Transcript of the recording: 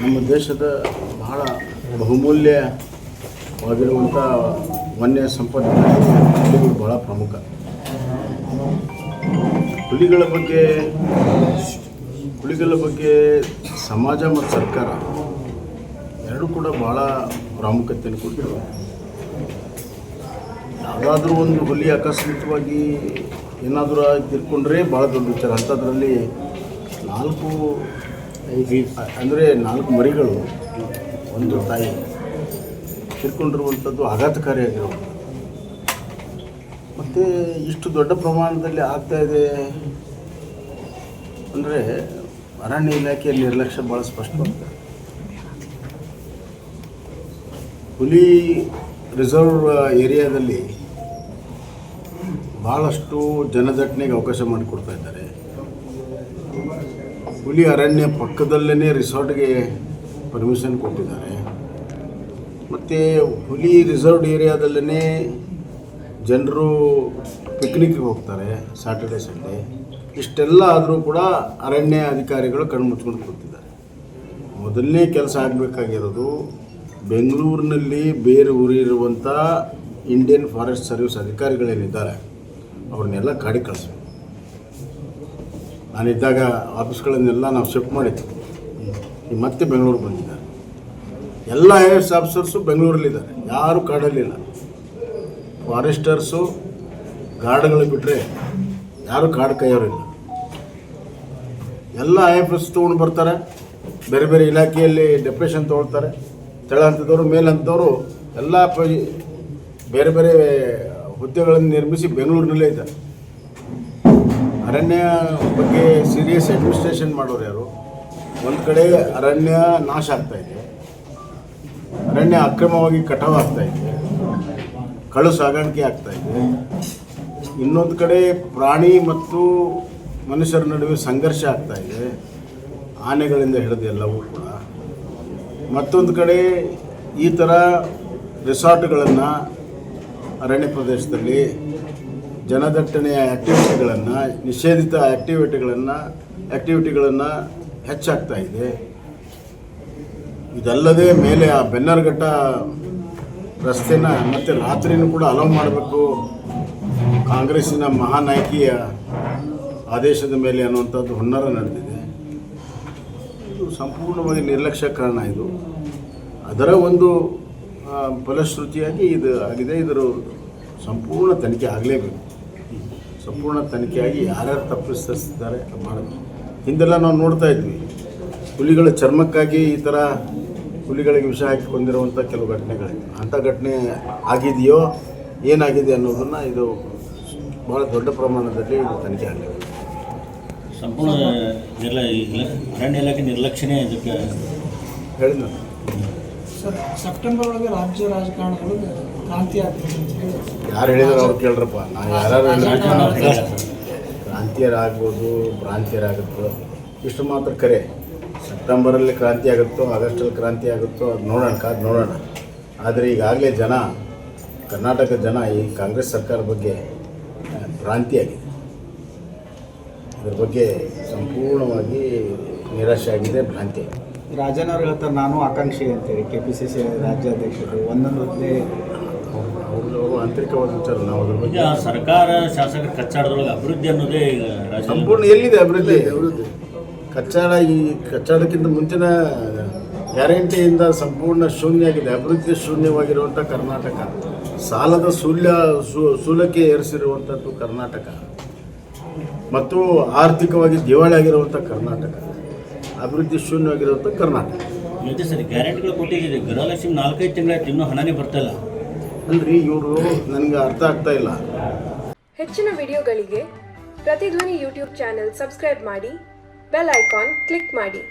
ನಮ್ಮ ದೇಶದ ಬಹಳ ಬಹುಮೂಲ್ಯವಾಗಿರುವಂಥ ವನ್ಯ ಸಂಪತ್ತಿನ ಹುಲಿಗಳು ಬಹಳ ಪ್ರಮುಖ. ಹುಲಿಗಳ ಬಗ್ಗೆ ಹುಲಿಗಳ ಬಗ್ಗೆ ಸಮಾಜ ಮತ್ತು ಸರ್ಕಾರ ಎರಡೂ ಕೂಡ ಬಹಳ ಪ್ರಾಮುಖ್ಯತೆಯನ್ನು ಕೊಟ್ಟಿವೆ. ಯಾವುದಾದ್ರೂ ಒಂದು ಹುಲಿ ಆಕಸ್ಮಿಕವಾಗಿ ಏನಾದರೂ ತಿರ್ಕೊಂಡ್ರೆ ಭಾಳ ದೊಡ್ಡ ವಿಚಾರ. ಅಂಥದ್ರಲ್ಲಿ ನಾಲ್ಕು ಅಂದರೆ ನಾಲ್ಕು ಮರಿಗಳು, ಒಂದು ತಾಯಿ. ತಿರ್ಕೊಂಡಿರುವಂಥದ್ದು ಆಘಾತಕಾರಿಯಾಗಿರೋದು. ಮತ್ತು ಇಷ್ಟು ದೊಡ್ಡ ಪ್ರಮಾಣದಲ್ಲಿ ಆಗ್ತಾ ಇದೆ ಅಂದರೆ ಅರಣ್ಯ ಇಲಾಖೆಯ ನಿರ್ಲಕ್ಷ್ಯ ಭಾಳ ಸ್ಪಷ್ಟವಾಗ್ತದೆ ಹುಲಿ ರಿಸರ್ವ್ ಏರಿಯಾದಲ್ಲಿ ಭಾಳಷ್ಟು ಜನದಟ್ಟಣೆಗೆ ಅವಕಾಶ ಮಾಡಿಕೊಡ್ತಾ ಇದ್ದಾರೆ. ಹುಲಿ ಅರಣ್ಯ ಪಕ್ಕದಲ್ಲೇ ರಿಸಾರ್ಟ್ಗೆ ಪರ್ಮಿಷನ್ ಕೊಟ್ಟಿದ್ದಾರೆ. ಮತ್ತು ಹುಲಿ ರಿಸರ್ವ್ಡ್ ಏರಿಯಾದಲ್ಲೇ ಜನರು ಪಿಕ್ನಿಕ್ಗೆ ಹೋಗ್ತಾರೆ ಸ್ಯಾಟರ್ಡೆ ಸಂಡೇ ಇಷ್ಟೆಲ್ಲ ಆದರೂ ಕೂಡ ಅರಣ್ಯ ಅಧಿಕಾರಿಗಳು ಕಣ್ಮುಚ್ಕೊಂಡು ಕೂತಿದ್ದಾರೆ. ಮೊದಲನೇ ಕೆಲಸ ಆಗಬೇಕಾಗಿರೋದು ಬೆಂಗಳೂರಿನಲ್ಲಿ ಬೇರೆ ಊರಿರುವಂಥ ಇಂಡಿಯನ್ ಫಾರೆಸ್ಟ್ ಸರ್ವಿಸ್ ಅಧಿಕಾರಿಗಳೇನಿದ್ದಾರೆ, ಅವ್ರನ್ನೆಲ್ಲ ಕಾಡಿ ಕಳಿಸ್ಬೇಕು. ನಾನಿದ್ದಾಗ ಆಫೀಸ್ಗಳನ್ನೆಲ್ಲ ನಾವು ಶಿಫ್ಟ್ ಮಾಡಿದ್ವಿ. ಮತ್ತೆ ಬೆಂಗಳೂರು ಬಂದಿದ್ದಾರೆ. ಎಲ್ಲ ಐ ಎಸ್ ಆಫೀಸರ್ಸು ಬೆಂಗಳೂರಲ್ಲಿದ್ದಾರೆ. ಯಾರೂ ಕಾಡಲ್ಲಿಲ್ಲ. ಫಾರೆಸ್ಟರ್ಸು ಗಾರ್ಡ್ಗಳು ಬಿಟ್ಟರೆ ಯಾರೂ ಕಾಡು ಕೈಯವರಿಲ್ಲ. ಎಲ್ಲ ಐ ಎಫ್ ಎಸ್ ತೊಗೊಂಡು ಬರ್ತಾರೆ. ಬೇರೆ ಬೇರೆ ಇಲಾಖೆಯಲ್ಲಿ ಡೆಪ್ರೆಷನ್ ತೊಗೊಳ್ತಾರೆ. ತೆಳ ಹಂತದವರು ಎಲ್ಲ ಬೇರೆ ಬೇರೆ ಹುದ್ದೆಗಳನ್ನು ನಿರ್ಮಿಸಿ ಬೆಂಗಳೂರಿನಲ್ಲೇ ಇದ್ದಾರೆ. ಅರಣ್ಯ ಬಗ್ಗೆ ಸೀರಿಯಸ್ ಅಡ್ಮಿನಿಸ್ಟ್ರೇಷನ್ ಮಾಡೋರು ಯಾರು? ಒಂದು ಕಡೆ ಅರಣ್ಯ ನಾಶ ಆಗ್ತಾ ಇದೆ. ಅರಣ್ಯ ಅಕ್ರಮವಾಗಿ ಕಟಾವು ಆಗ್ತಾ ಇದೆ. ಕಳು ಸಾಗಾಣಿಕೆ ಆಗ್ತಾ ಇದೆ. ಇನ್ನೊಂದು ಕಡೆ ಪ್ರಾಣಿ ಮತ್ತು ಮನುಷ್ಯರ ನಡುವೆ ಸಂಘರ್ಷ ಆಗ್ತಾ ಇದೆ. ಆನೆಗಳಿಂದ ಹಿಡಿದು ಎಲ್ಲವೂ ಕೂಡ. ಮತ್ತೊಂದು ಕಡೆ ಈ ಥರ ರೆಸಾರ್ಟ್ಗಳನ್ನು ಅರಣ್ಯ ಪ್ರದೇಶದಲ್ಲಿ ಜನದಟ್ಟಣೆಯ ಆ್ಯಕ್ಟಿವಿಟಿಗಳನ್ನು ನಿಷೇಧಿತ ಆ್ಯಕ್ಟಿವಿಟಿಗಳನ್ನು ಆ್ಯಕ್ಟಿವಿಟಿಗಳನ್ನು ಹೆಚ್ಚಾಗ್ತಾ ಇದೆ. ಇದಲ್ಲದೆ ಮೇಲೆ ಆ ಬೆನ್ನರ್ಘಟ್ಟ ರಸ್ತೆನ ಮತ್ತು ರಾತ್ರಿನೂ ಕೂಡ ಅಲೋ ಮಾಡಬೇಕು. ಕಾಂಗ್ರೆಸ್ಸಿನ ಮಹಾನಾಯಕಿಯ ಆದೇಶದ ಮೇಲೆ ಅನ್ನುವಂಥದ್ದು ಹುನ್ನಾರ ನಡೆದಿದೆ. ಇದು ಸಂಪೂರ್ಣವಾಗಿ ನಿರ್ಲಕ್ಷ್ಯ ಕಾರಣ ಇದು. ಅದರ ಒಂದು ಫಲಶ್ರುತಿಯಾಗಿ ಇದು ಆಗಿದೆ. ಇದರ ಸಂಪೂರ್ಣ ತನಿಖೆ ಆಗಲೇಬೇಕು. ಸಂಪೂರ್ಣ ತನಿಖೆಯಾಗಿ ಯಾರ್ಯಾರು ತಪ್ಪಿಸ್ತಾರೆ ಮಾಡೋದು ಹಿಂದೆಲ್ಲ ನಾವು ನೋಡ್ತಾ ಇದ್ವಿ. ಹುಲಿಗಳ ಚರ್ಮಕ್ಕಾಗಿ ಈ ಥರ ಹುಲಿಗಳಿಗೆ ವಿಷ ಹಾಕಿ ಕೊಂದಿರುವಂಥ ಕೆಲವು ಘಟನೆಗಳಿವೆ. ಅಂಥ ಘಟನೆ ಆಗಿದೆಯೋ ಏನಾಗಿದೆ ಅನ್ನೋದನ್ನು ಇದು ಭಾಳ ದೊಡ್ಡ ಪ್ರಮಾಣದಲ್ಲಿ ಇದು ತನಿಖೆ ಆಗಿದೆ. ಸಂಪೂರ್ಣ ನಿರ್ಲ ಅರಣ್ಯ ಇಲಾಖೆ ನಿರ್ಲಕ್ಷ್ಯನೇ ಇದಕ್ಕೆ ಹೇಳಿದ ಸರ್ ಸೆಪ್ಟೆಂಬರ್ ಒಳಗೆ ರಾಜ್ಯ ರಾಜಕಾರಣಗಳು ಕ್ರಾಂತಿ ಆಗ್ತದೆ ಅಂತ ಹೇಳಿ ಯಾರು ಹೇಳಿದ್ರು ಅವ್ರು ಕೇಳ್ರಪ್ಪ. ನಾವು ಯಾರು ಕ್ರಾಂತಿಯರಾಗ್ಬೋದು ಭ್ರಾಂತಿಯರಾಗುತ್ತೋ ಇಷ್ಟು ಮಾತ್ರ ಕರೆ. ಸೆಪ್ಟೆಂಬರಲ್ಲಿ ಕ್ರಾಂತಿ ಆಗುತ್ತೋ ಆಗಸ್ಟಲ್ಲಿ ಕ್ರಾಂತಿ ಆಗುತ್ತೋ ಅದು ನೋಡೋಣ ಕಾದು ನೋಡೋಣ. ಆದರೆ ಈಗಾಗಲೇ ಜನ ಕರ್ನಾಟಕದ ಜನ ಈ ಕಾಂಗ್ರೆಸ್ ಸರ್ಕಾರ ಬಗ್ಗೆ ಕ್ರಾಂತಿ ಭ್ರಾಂತಿಯಾಗಿದೆ. ಇದ್ರ ಬಗ್ಗೆ ಸಂಪೂರ್ಣವಾಗಿ ನಿರಾಶೆ ಆಗಿದೆ ಭ್ರಾಂತಿ ಆಗಿದೆ ರಾಜನ್ ಅವ್ರು ಹೇಳ್ತಾರೆ ನಾನು ಆಕಾಂಕ್ಷಿ ಅಂತೇಳಿ ಕೆ ಪಿ ಸಿ ಸಿ ರಾಜ್ಯಾಧ್ಯಕ್ಷರು. ಒಂದೊಂದು ಹೊತ್ತೇ ಅವರು ಅವರು ಆಂತರಿಕವಾದ ವಿಚಾರ ನಾವು ಅದ್ರ ಈಗ ಬಗ್ಗೆ ಸರ್ಕಾರ ಶಾಸಕರ ಕಚ್ಚಾಡದೊಳಗೆ ಅಭಿವೃದ್ಧಿ ಅನ್ನೋದೇ ಈಗ ಸಂಪೂರ್ಣ ಎಲ್ಲಿದೆ ಅಭಿವೃದ್ಧಿ? ಕಚ್ಚಾಡ ಈ ಕಚ್ಚಾಡಕ್ಕಿಂತ ಮುಂಚಿನ ಗ್ಯಾರಂಟಿಯಿಂದ ಸಂಪೂರ್ಣ ಶೂನ್ಯ ಆಗಿದೆ ಅಭಿವೃದ್ಧಿ ಶೂನ್ಯವಾಗಿರುವಂಥ ಕರ್ನಾಟಕ ಸಾಲದ ಸೂಲ್ಯ ಸೂ- ಸೂಲಕ್ಕೆ ಏರಿಸಿರುವಂಥದ್ದು ಕರ್ನಾಟಕ. ಮತ್ತು ಆರ್ಥಿಕವಾಗಿ ದಿವಾಳಿ ಆಗಿರುವಂಥ ಕರ್ನಾಟಕ. ಅಭಿವೃದ್ಧಿ ಶೂನ್ಯವಾಗಿರುವಂಥ ಕರ್ನಾಟಕ. ಇದೆ ಸರ್ ಗ್ಯಾರಂಟಿಗಳು ಕೊಟ್ಟಿದ್ದೀವಿ ಗೃಹಲಕ್ಷ್ಮಿ ನಾಲ್ಕೈದು ತಿಂಗಳಾಯ್ತು ಇನ್ನೂ ಹಣನೇ ಬರ್ತಾ ಇಲ್ಲ. ಅಲ್ರಿ ಇವರು ನನಗೆ ಅರ್ಥ ಆಗ್ತಾ ಇಲ್ಲ. ಹೆಚ್ಚಿನ ವಿಡಿಯೋಗಳಿಗೆ ಪ್ರತಿಧ್ವನಿ ಯೂಟ್ಯೂಬ್ ಚಾನೆಲ್ ಸಬ್ಸ್ಕ್ರೈಬ್ ಮಾಡಿ ಬೆಲ್ ಐಕಾನ್ ಕ್ಲಿಕ್ ಮಾಡಿ.